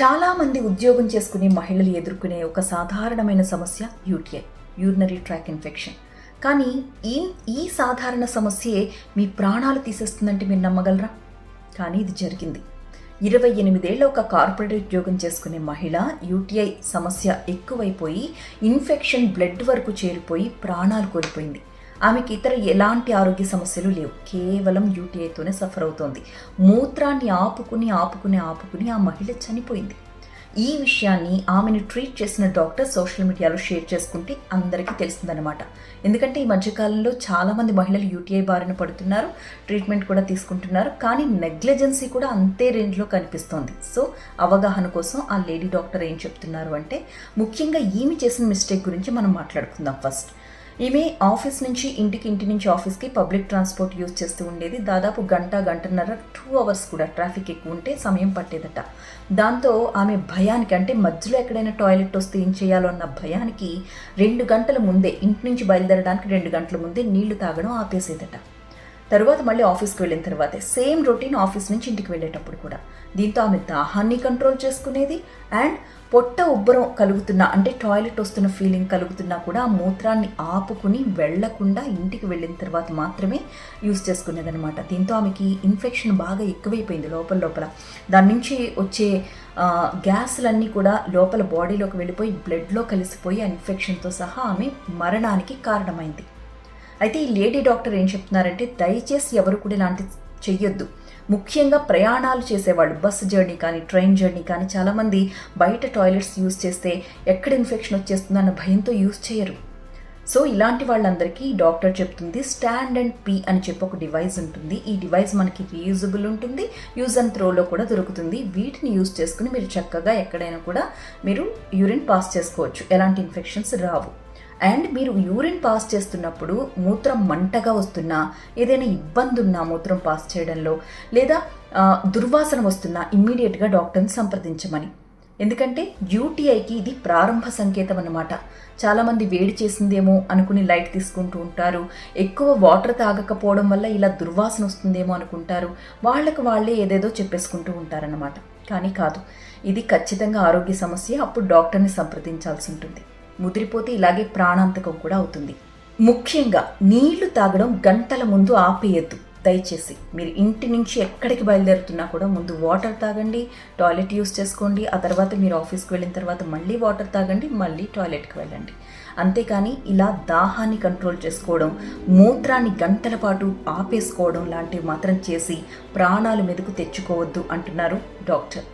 చాలామంది ఉద్యోగం చేసుకునే మహిళలు ఎదుర్కొనే ఒక సాధారణమైన సమస్య యూటీఐ యూరినరీ ట్రాక్ ఇన్ఫెక్షన్. కానీ ఈ ఈ సాధారణ సమస్యే మీ ప్రాణాలు తీసేస్తుందంటే మీరు నమ్మగలరా? కానీ ఇది జరిగింది. ఇరవై ఎనిమిదేళ్ళ ఒక కార్పొరేట్ ఉద్యోగం చేసుకునే మహిళ యూటీఐ సమస్య ఎక్కువైపోయి ఇన్ఫెక్షన్ బ్లడ్ వరకు చేరిపోయి ప్రాణాలు కోల్పోయింది. ఆమెకి ఇతర ఎలాంటి ఆరోగ్య సమస్యలు లేవు. కేవలం యూటీఐతోనే సఫర్ అవుతోంది. మూత్రాన్ని ఆపుకుని ఆపుకుని ఆపుకుని ఆ మహిళ చనిపోయింది. ఈ విషయాన్ని ఆమెను ట్రీట్ చేసిన డాక్టర్ సోషల్ మీడియాలో షేర్ చేసుకుంటే అందరికీ తెలిసిందనమాట ఎందుకంటే ఈ మధ్యకాలంలో చాలామంది మహిళలు యూటీఐ బారిన పడుతున్నారు ట్రీట్మెంట్ కూడా తీసుకుంటున్నారు కానీ నెగ్లిజెన్సీ కూడా అంతే రేంజ్లో కనిపిస్తోంది. సో అవగాహన కోసం ఆ లేడీ డాక్టర్ ఏం చెప్తున్నారు అంటే ముఖ్యంగా ఈమె చేసిన మిస్టేక్ గురించి మనం మాట్లాడుకుందాం ఫస్ట్. ఈమె ఆఫీస్ నుంచి ఇంటికి ఇంటి నుంచి ఆఫీస్కి పబ్లిక్ ట్రాన్స్పోర్ట్ యూజ్ చేస్తూ ఉండేది. దాదాపు గంట గంటన్నర టూ అవర్స్ కూడా ట్రాఫిక్ ఎక్కువ ఉంటే సమయం పట్టేదట. దాంతో ఆమె భయానికి అంటే మధ్యలో ఎక్కడైనా టాయిలెట్ వస్తే ఏం చేయాలో అన్న భయానికి రెండు గంటల ముందే ఇంటి నుంచి బయలుదేరడానికి రెండు గంటల ముందే నీళ్ళు తాగడం ఆపేసేదట. తర్వాత మళ్ళీ ఆఫీస్కి వెళ్ళిన తర్వాత సేమ్ రొటీన్ ఆఫీస్ నుంచి ఇంటికి వెళ్ళేటప్పుడు కూడా. దీంతో ఆమె దాహాన్ని కంట్రోల్ చేసుకునేది అండ్ పొట్ట ఉబ్బరం కలుగుతున్నా అంటే టాయిలెట్ వస్తున్న ఫీలింగ్ కలుగుతున్నా కూడా ఆ మూత్రాన్ని ఆపుకుని వెళ్ళకుండా ఇంటికి వెళ్ళిన తర్వాత మాత్రమే యూజ్ చేసుకునేదనమాట దీంతో ఆమెకి ఇన్ఫెక్షన్ బాగా ఎక్కువైపోయింది లోపల లోపల. దాని నుంచి వచ్చే గ్యాస్లన్నీ కూడా లోపల బాడీలోకి వెళ్ళిపోయి బ్లడ్లో కలిసిపోయి ఆ ఇన్ఫెక్షన్తో సహా ఆమె మరణానికి కారణమైంది. అయితే ఈ లేడీ డాక్టర్ ఏం చెప్తున్నారంటే దయచేసి ఎవరు కూడా ఇలాంటి చెయ్యొద్దు. ముఖ్యంగా ప్రయాణాలు చేసేవాళ్ళు బస్సు జర్నీ కానీ ట్రైన్ జర్నీ కానీ చాలామంది బయట టాయిలెట్స్ యూజ్ చేస్తే ఎక్కడ ఇన్ఫెక్షన్ వచ్చేస్తుందన్న భయంతో యూజ్ చేయరు. సో ఇలాంటి వాళ్ళందరికీ డాక్టర్ చెప్తుంది స్టాండ్ అండ్ పీ అని చెప్పి ఒక డివైస్ ఉంటుంది. ఈ డివైస్ మనకి రీయూజబుల్ ఉంటుంది యూజ్ అండ్ త్రోలో కూడా దొరుకుతుంది. వీటిని యూజ్ చేసుకుని మీరు చక్కగా ఎక్కడైనా కూడా మీరు యూరిన్ పాస్ చేసుకోవచ్చు. ఎలాంటి ఇన్ఫెక్షన్స్ రావు. అండ్ మీరు యూరిన్ పాస్ చేస్తున్నప్పుడు మూత్రం మంటగా వస్తున్నా ఏదైనా ఇబ్బంది ఉన్నా మూత్రం పాస్ చేయడంలో లేదా దుర్వాసన వస్తున్నా ఇమ్మీడియట్గా డాక్టర్ని సంప్రదించమని. ఎందుకంటే యూటీఐకి ఇది ప్రారంభ సంకేతం అన్నమాట. చాలామంది వేడి చేసిందేమో అనుకుని లైట్ తీసుకుంటూ ఉంటారు. ఎక్కువ వాటర్ తాగకపోవడం వల్ల ఇలా దుర్వాసన వస్తుందేమో అనుకుంటారు. వాళ్ళకు వాళ్ళే ఏదేదో చెప్పేసుకుంటూ ఉంటారన్నమాట. కానీ కాదు ఇది ఖచ్చితంగా ఆరోగ్య సమస్య. అప్పుడు డాక్టర్ని సంప్రదించాల్సి ఉంటుంది. ముదిరిపోతే ఇలాగే ప్రాణాంతకం కూడా అవుతుంది. ముఖ్యంగా నీళ్ళు తాగడం గంటల ముందు ఆపేయద్దు. దయచేసి మీరు ఇంటి నుంచి ఎక్కడికి బయలుదేరుతున్నా కూడా ముందు వాటర్ తాగండి టాయిలెట్ యూస్ చేసుకోండి ఆ తర్వాత మీరు ఆఫీస్కి వెళ్ళిన తర్వాత మళ్ళీ వాటర్ తాగండి మళ్ళీ టాయిలెట్కి వెళ్ళండి. అంతేకాని ఇలా దాహాన్ని కంట్రోల్ చేసుకోవడం మూత్రాన్ని గంటల పాటు ఆపేసుకోవడం లాంటివి మాత్రం చేసి ప్రాణాలు మెదుకు తెచ్చుకోవద్దు అంటున్నారు డాక్టర్.